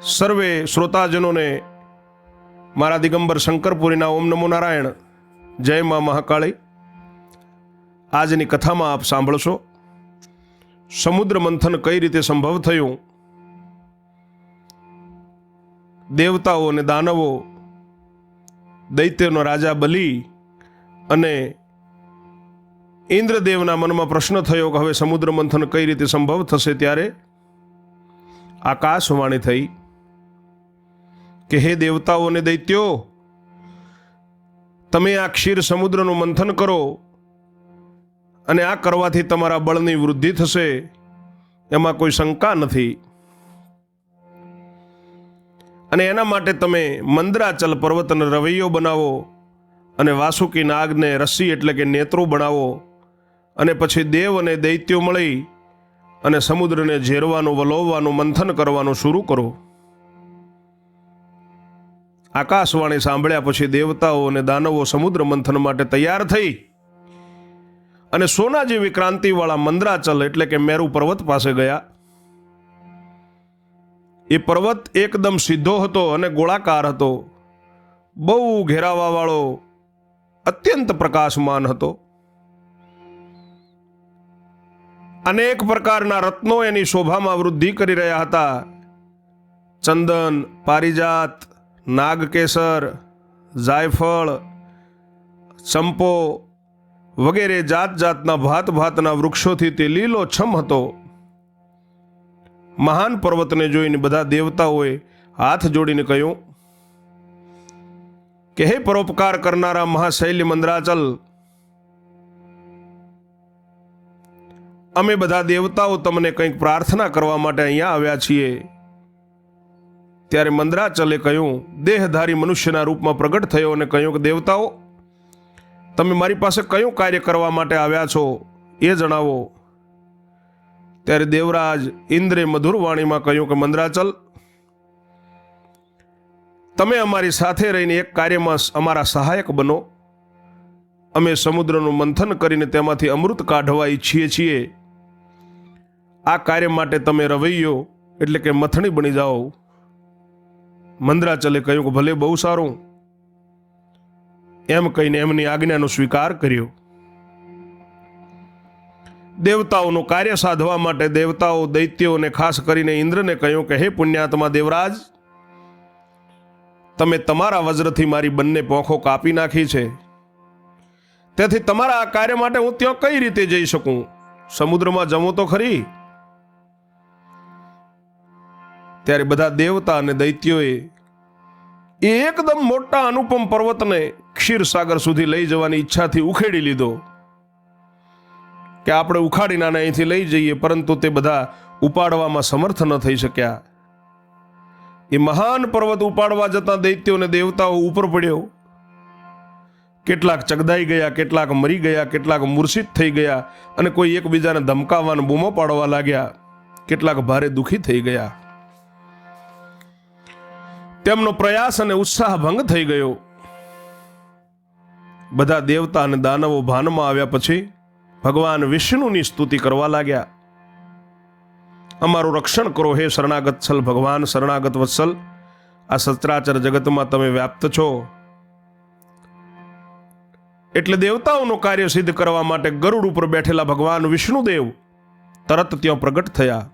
સર્વે શ્રોતાજનોને મારા દિગંબર શંકરપુરીના ઓમ નમો નારાયણ. જય મા મહાકાળી. આજની કથામાં આપ સાંભળશો. સમુદ્ર મંથન કઈ રીતે સંભવ થયું? દેવતાઓ અને દાનવો, દૈત્યનો રાજા બલી અને ઇન્દ્રદેવના મનમાં પ્રશ્ન થયો કે હવે સમુદ્ર મંથન કઈ રીતે સંભવ થશે ત્યારે આકાશવાણી થઈ. કે હે દેવતાઓ અને દૈત્યો, તમે આ ક્ષીર સમુદ્રનું મંથન કરો અને આ કરવાથી તમારા બળની વૃદ્ધિ થશે, એમાં કોઈ શંકા નથી. અને એના માટે તમે મંદરાચલ પર્વતને રવૈયો બનાવો અને વાસુકી નાગને રસ્સી એટલે કે નેત્રો બનાવો અને પછી દેવ અને દૈત્યો મળી અને સમુદ્રને ઝેરવાનું, વલોવવાનું, મંથન કરવાનું શરૂ કરો. આકાશવાણી સાંભળ્યા પછી દેવતાઓ અને દાનવો સમુદ્ર મંથન માટે તૈયાર થઈ. અને સોના જેવી ક્રાંતિવાળા મંદરાચલ એટલે કે મેરુ પર્વત પાસે ગયા. એ પર્વત એકદમ સીધો હતો અને ગોળાકાર હતો. બહુ ઘેરાવાવાળો, અત્યંત પ્રકાશમાન હતો. અનેક પ્રકારના રત્નો એની શોભામાં વૃદ્ધિ કરી રહ્યા હતા. ચંદન, પારિજાત નાગકેસર, જાયફળ, ચંપો વગેરે જાત જાતના ભાત ભાતના વૃક્ષોથી તે લીલો છમ હતો. મહાન પર્વતને જોઈને બધા દેવતાઓએ હાથ જોડીને કહ્યું, કે હે પરોપકાર કરનારા મહાશૈલ્ય મંદરાચલ, અમે બધા દેવતાઓ તમને કંઈક પ્રાર્થના કરવા માટે અહીંયા આવ્યા છીએ. ત્યારે મંદરાચલે કહ્યું, દેહધારી મનુષ્યના રૂપમાં પ્રગટ થયો અને કહ્યું કે, દેવતાઓ, તમે મારી પાસે કયું કાર્ય કરવા માટે આવ્યા છો? એ જણાવો. ત્યારે દેવરાજ ઇન્દ્રે મધુર વાણીમાં કહ્યું કે, મંદરાચલ, તમે અમારી સાથે રહીને એક કાર્યમાં અમારા સહાયક બનો. અમે સમુદ્રનું મંથન કરીને તેમાંથી અમૃત કાઢવા ઈચ્છીએ છીએ. આ કાર્ય માટે તમે રવૈયો, એટલે કે મથણી બની જાઓ. મંદરાચલે કહ્યું કે ભલે બહુ સારું. એમ કહીને એમની આજ્ઞાનો સ્વીકાર કર્યો. દેવતાઓનું કાર્ય સાધવા માટે દેવતાઓ દૈત્યોને ખાસ કરીને ઇન્દ્રને કહ્યું કે, હે પુણ્યાત્મા દેવરાજ, તમે તમારા વજ્રથી મારી બંને પોંખો કાપી નાખી છે. તેથી તમારા આ કાર્ય માટે હું ત્યાં કઈ રીતે જઈ શકું? સમુદ્રમાં જમું તો ખરી? ત્યારે બધા દેવતા અને દૈત્યોએ એ એકદમ મોટા અનુપમ પર્વતને ક્ષીરસાગર સુધી લઈ જવાની ઈચ્છાથી ઉખેડી લીધો કે આપણે ઉખાડીને આને અહીંથી લઈ જઈએ, પરંતુ તે બધા ઉપાડવામાં સમર્થ ન થઈ શક્યા. એ મહાન પર્વત ઉપાડવા જતા દૈત્યો અને દેવતાઓ ઉપર પડ્યો. કેટલાક ચગદાઈ ગયા, કેટલાક મરી ગયા, કેટલાક મૂર્છિત થઈ ગયા અને કોઈ એકબીજાને ધમકાવાને બૂમો પાડવા લાગ્યા. કેટલાક ભારે દુઃખી થઈ ગયા. તેમનો પ્રયાસ અને ઉત્સાહ ભંગ થઈ ગયો. બધા દેવતા અને દાનવો ભાનમાં આવ્યા પછી ભગવાન વિષ્ણુની સ્તુતિ કરવા લાગ્યા. અમારું રક્ષણ કરો હે શરણાગત છલ ભગવાન શરણાગત વત્સલ. આ સચરાચર જગતમાં તમે વ્યાપ્ત છો. એટલે દેવતાઓનું કાર્ય સિદ્ધ કરવા માટે ગરુડ ઉપર બેઠેલા ભગવાન વિષ્ણુદેવ તરત ત્યાં પ્રગટ થયા.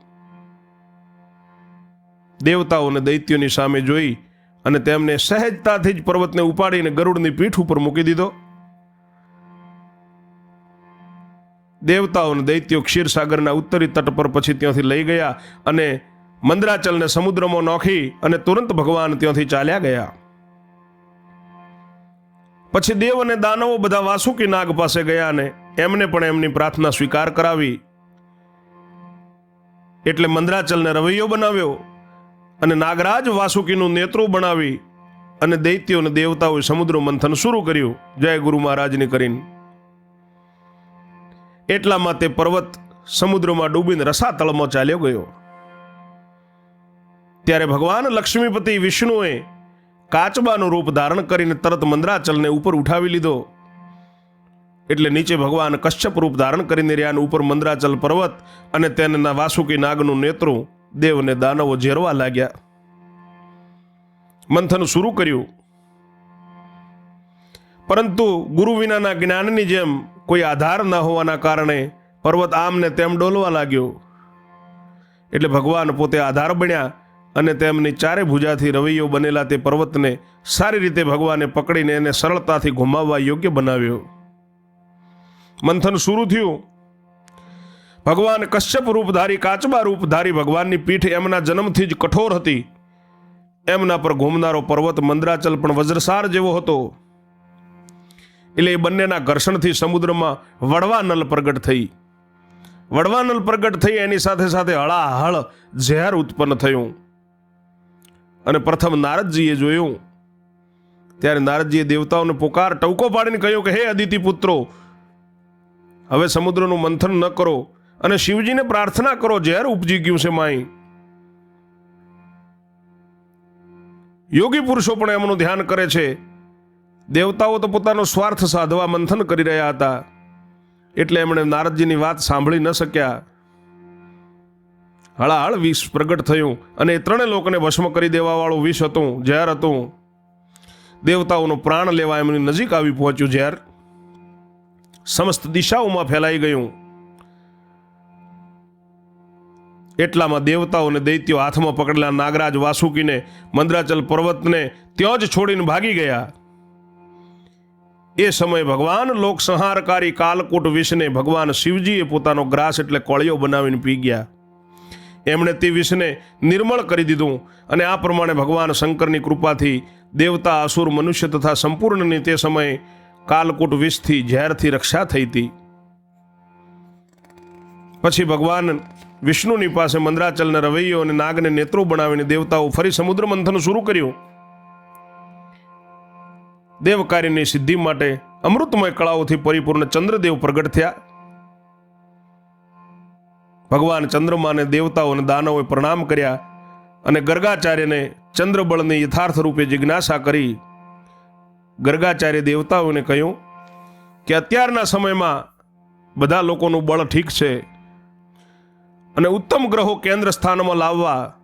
દેવતાઓને દૈત્યોની સામે જોઈ અને તેમને સહેજતાથી જ પર્વતને ઉપાડીને ગરુડની પીઠ ઉપર મૂકી દીધો. દેવતાઓ અને દૈત્યો ક્ષીરસાગરના ઉત્તરી તટ પર પછી ત્યાંથી લઈ ગયા અને મંદરાચલને સમુદ્રમાં નોખી અને તુરંત ભગવાન ત્યાંથી ચાલ્યા ગયા. પછી દેવ અને દાનવો બધા વાસુકી નાગ પાસે ગયા અને એમને પણ એમની પ્રાર્થના સ્વીકાર કરાવી. એટલે મંદરાચલને રવૈયો બનાવ્યો. અને નાગરાજ વાસુકીનું નેત્રો બનાવી અને દૈત્યો અને દેવતાઓએ સમુદ્ર મંથન શરૂ કર્યું. જય ગુરુ મહારાજને કરીને. એટલામાં તે પર્વત સમુદ્રમાં ડૂબીને રસાતળમાં ચાલ્યો ગયો. ત્યારે ભગવાન લક્ષ્મીપતિ વિષ્ણુએ કાચબાનું રૂપ ધારણ કરીને તરત મંદરાચલને ઉપર ઉઠાવી લીધો. એટલે નીચે ભગવાન કશ્યપ રૂપ ધારણ કરીને રહ્યા ઉપર મંદરાચલ પર્વત અને તેના વાસુકી નાગનું નેત્રું દેવને દાનવો ઝેરવા લાગ્યા. મંથન શરૂ કર્યું. પરંતુ ગુરુ વિનાના જ્ઞાનની જેમ કોઈ આધાર ન હોવાના કારણે પર્વત આમને તેમ ડોલવા લાગ્યો. એટલે ભગવાન પોતે આધાર બન્યા અને તેમની ચારે ભુજાથી રવૈયો બનેલા તે પર્વતને સારી રીતે ભગવાને પકડીને એને સરળતાથી ઘુમાવવા યોગ્ય બનાવ્યો. મંથન શરૂ થયું ભગવાન કશ્યપ રૂપધારી, કાચબા રૂપધારી ભગવાનની પીઠ એમના જન્મથી જ કઠોર હતી. એમના પર ઘૂમનારો પર્વત મંદરાચલ પણ વજ્રસાર જેવો હતો. એટલે એ બંનેના ઘર્ષણથી સમુદ્રમાં વડવાનલ પ્રગટ થઈ. વડવાનલ પ્રગટ થઈ, એની સાથે સાથે હળાહળ ઝેર ઉત્પન્ન થયું. અને પ્રથમ નારદજીએ જોયું. ત્યારે નારદજીએ દેવતાઓને પોકાર ટવકો પાડીને કહ્યું કે, હે અદિતિ પુત્રો, હવે સમુદ્રનું મંથન ન કરો. અને શિવજીને પ્રાર્થના કરો, ઝેર ઉપજી ગયું છે માઈ. યોગી પુરુષો પણ એમનું ધ્યાન કરે છે. દેવતાઓ તો પોતાનો સ્વાર્થ સાધવા મંથન કરી રહ્યા હતા. એટલે એમણે નારદજીની વાત સાંભળી ન શક્યા. હળાહળ વિષ પ્રગટ થયું અને એ ત્રણે લોકોને ભસ્મ કરી દેવાવાળું વિષ હતું, ઝેર હતું. દેવતાઓનો પ્રાણ લેવા એમની નજીક આવી પહોંચ્યું, ઝેર. સમસ્ત દિશાઓમાં ફેલાઈ ગયું. એટલામાં દેવતાઓ અને દૈત્યો હાથમાં પકડેલા નાગરાજ વાસુકીને મંદ્રાચલ પર્વતને ત્યાં જ છોડીને ભાગી ગયા. એ સમયે ભગવાન લોકસંહારકારી કાલકૂટ વિષને ભગવાન શિવજીએ પોતાનો ગ્રાસ એટલે કોળિયો બનાવીને પી ગયા. એમણે તે વિષને નિર્મળ કરી દીધું અને આ પ્રમાણે ભગવાન શંકરની કૃપાથી દેવતા અસુર મનુષ્ય તથા સંપૂર્ણની તે સમયે કાલકૂટ વિષથી ઝેરથી રક્ષા થઈ હતી. પછી ભગવાન વિષ્ણુની પાસે મંદરાચલને રવૈયો અને નાગને નેત્રો બનાવીને દેવતાઓ ફરી સમુદ્ર મંથન શરૂ કર્યું. દેવકાર્યની સિદ્ધિ માટે અમૃતમય કળાઓથી પરિપૂર્ણ ચંદ્રદેવ પ્રગટ થયા. ભગવાન ચંદ્રમાને દેવતાઓ અને દાનવોએ પ્રણામ કર્યા અને ગર્ગાચાર્યને ચંદ્રબળને યથાર્થ રૂપે જિજ્ઞાસા કરી. ગર્ગાચાર્ય દેવતાઓને કહ્યું કે અત્યારના સમયમાં બધા લોકોનું બળ ઠીક છે. અને ઉત્તમ ગ્રહો કેન્દ્ર સ્થાનમાં લાવવા.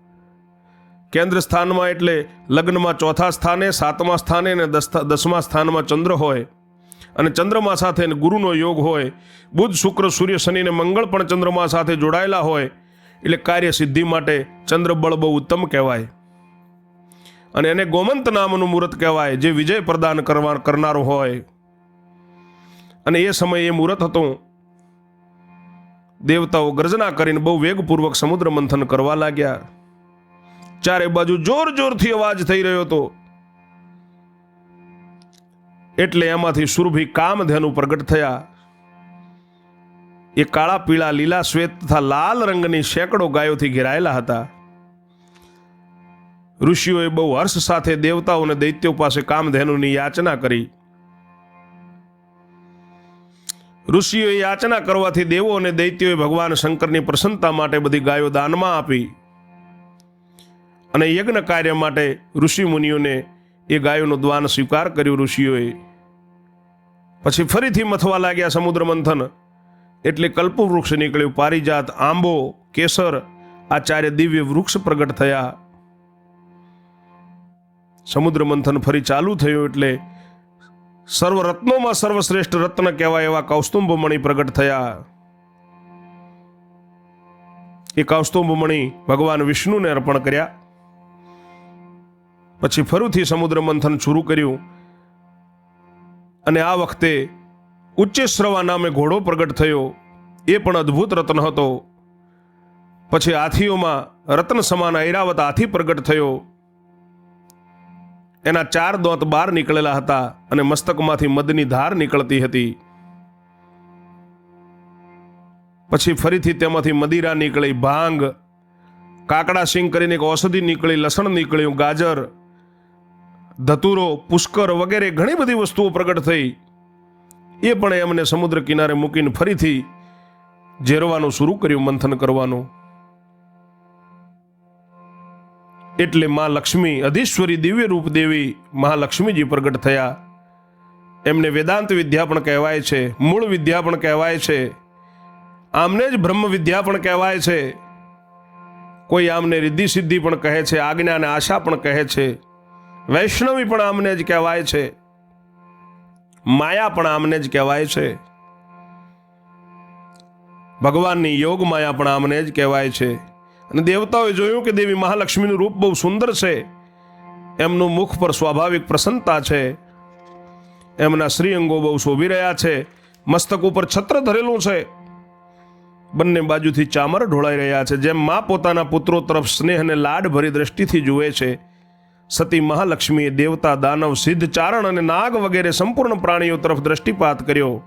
કેન્દ્ર સ્થાનમાં એટલે લગ્નમાં ચોથા સ્થાને, સાતમા સ્થાને અને દસ- દસમા સ્થાનમાં ચંદ્ર હોય. અને ચંદ્રમા સાથે ગુરુનો યોગ હોય. બુધ, શુક્ર, સૂર્ય, શનિ અને મંગળ પણ ચંદ્રમા સાથે જોડાયેલા હોય. એટલે કાર્ય સિદ્ધિ માટે ચંદ્રબળ બહુ ઉત્તમ કહેવાય. અને એને ગોમંત નામનું મુહૂર્ત કહેવાય, જે વિજય પ્રદાન કરવા, કરનારો હોય. અને એ સમયે એ મુહૂર્ત હતું દેવતાઓ ગર્જના કરીને બહુ વેગપૂર્વક સમુદ્ર મંથન કરવા લાગ્યા. ચારે બાજુ જોર જોરથી અવાજ થઈ રહ્યો હતો. એટલે એમાંથી સુરભી કામધેનુ પ્રગટ થયા. એ કાળા પીળા લીલા શ્વેત તથા લાલ રંગની સેંકડો ગાયોથી ઘેરાયેલા હતા. ઋષિઓએ બહુ હર્ષ સાથે દેવતાઓ અને દૈત્યો પાસે કામધેનુની યાચના કરી. ઋષિઓએ યાચના કરવાથી દેવો અને દૈત્યોએ ભગવાન શંકરની પ્રસન્નતા માટે બધી ગાયો દાનમાં આપી. અને યજ્ઞ કાર્ય માટે ઋષિ મુનિઓને એ ગાયોનો દ્વાન સ્વીકાર કર્યો ઋષિઓએ. પછી ફરીથી મથવા લાગ્યા સમુદ્ર મંથન. એટલે કલ્પવૃક્ષ નીકળ્યું, પારિજાત, આંબો, કેસર આ ચારે દિવ્ય વૃક્ષ પ્રગટ થયા. સમુદ્ર મંથન ફરી ચાલુ થયું એટલે સર્વ રત્નોમાં સર્વશ્રેષ્ઠ રત્ન કહેવાય એવા કૌસ્તુંભમણી પ્રગટ થયા. એ કૌસ્તુંભમણી ભગવાન વિષ્ણુને અર્પણ કર્યા. પછી ફરીથી સમુદ્ર મંથન શરૂ કર્યું. અને આ વખતે ઉચ્ચેશ્રવા નામે ઘોડો પ્રગટ થયો. એ પણ અદ્ભુત રત્ન હતો. પછી હાથીઓમાં રત્ન સમાન ઐરાવત હાથી પ્રગટ થયો. એના ચાર દોત બહાર નીકળેલા હતા અને મસ્તકમાંથી મદની ધાર નીકળતી હતી. પછી ફરીથી તેમાંથી મદિરા નીકળી, ભાંગ, કાકડા સિંગ કરીને એક ઔષધિ નીકળી, લસણ નીકળ્યું, ગાજર, ધતુરો, પુષ્કર વગેરે ઘણી બધી વસ્તુઓ પ્રગટ થઈ. એ પણ એમને સમુદ્ર કિનારે મૂકીને ફરીથી ઝેરવાનું શરૂ કર્યું, મંથન કરવાનું. એટલે મા લક્ષ્મી અધીશ્વરી દિવ્ય રૂપ દેવી મહાલક્ષ્મીજી પ્રગટ થયા. એમને વેદાંત વિદ્યા પણ કહેવાય છે, મૂળ વિદ્યા પણ કહેવાય છે, આમને જ બ્રહ્મ વિદ્યા પણ કહેવાય છે. કોઈ આમને રિદ્ધિ સિદ્ધિ પણ કહે છે, આજ્ઞા અને આશા પણ કહે છે, વૈષ્ણવી પણ આમને જ કહેવાય છે, માયા પણ આમને જ કહેવાય છે, ભગવાનની યોગ માયા પણ આમને જ કહેવાય છે. અને દેવતાઓએ જોયું કે દેવી મહાલક્ષ્મીનું રૂપ બહુ સુંદર છે. એમનું મુખ પર સ્વાભાવિક પ્રસન્નતા છે. એમના શ્રીઅંગો બહુ શોભી રહ્યા છે. મસ્તક ઉપર છત્ર ધરેલું છે. બંને બાજુથી ચામર ઢોળાઈ રહ્યા છે, જેમ મા પોતાના પુત્રો તરફ સ્નેહ અને લાડ ભરી દ્રષ્ટિથી જુએ છે. સતી મહાલક્ષ્મીએ દેવતા દાનવ સિદ્ધ ચારણ અને નાગ વગેરે સંપૂર્ણ પ્રાણીઓ તરફ દ્રષ્ટિપાત કર્યો.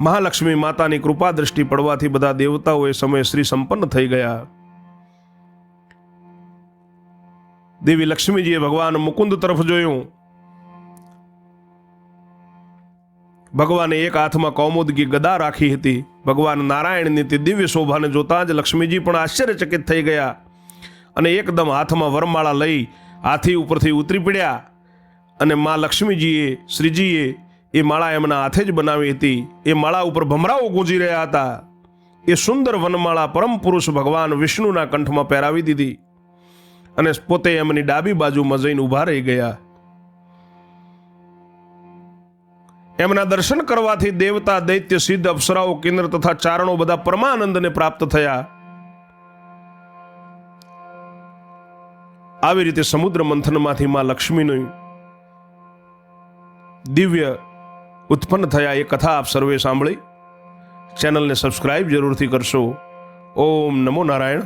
મહાલક્ષ્મી માતાની કૃપા દ્રષ્ટિ પડવાથી બધા દેવતાઓ એ સમયે શ્રી સંપન્ન થઈ ગયા. દેવી લક્ષ્મીજીએ ભગવાન મુકુંદ તરફ જોયું. ભગવાને એક હાથમાં કૌમુદગી ગદા રાખી હતી. ભગવાન નારાયણની તે દિવ્ય શોભાને જોતા જ લક્ષ્મીજી પણ આશ્ચર્યચકિત થઈ ગયા અને એકદમ હાથમાં વરમાળા લઈ હાથી ઉપરથી ઉતરી પડ્યા અને મા લક્ષ્મીજીએ, શ્રીજીએ એ માળા એમના હાથે જ બનાવી હતી. એ માળા ઉપર ભમરાઓ ગુંજી રહ્યા હતા. એ સુંદર વનમાળા પરમ પુરુષ ભગવાન વિષ્ણુના કંઠમાં પહેરાવી દીધી અને પોતે એમની ડાબી બાજુમાં જઈને ઊભા રહી ગયા. એમના દર્શન કરવાથી દેવતા, દૈત્ય, સિદ્ધ અપ્સરાઓ કેન્દ્ર તથા ચારણો બધા પરમાનંદને પ્રાપ્ત થયા. આવી રીતે સમુદ્ર મંથનમાંથી માં લક્ષ્મીનું દિવ્ય ઉત્પન્ન થયા એ કથા આપ સર્વે સાંભળી. ચેનલને સબસ્ક્રાઇબ જરૂરથી કરશો. ઓમ નમો નારાયણ.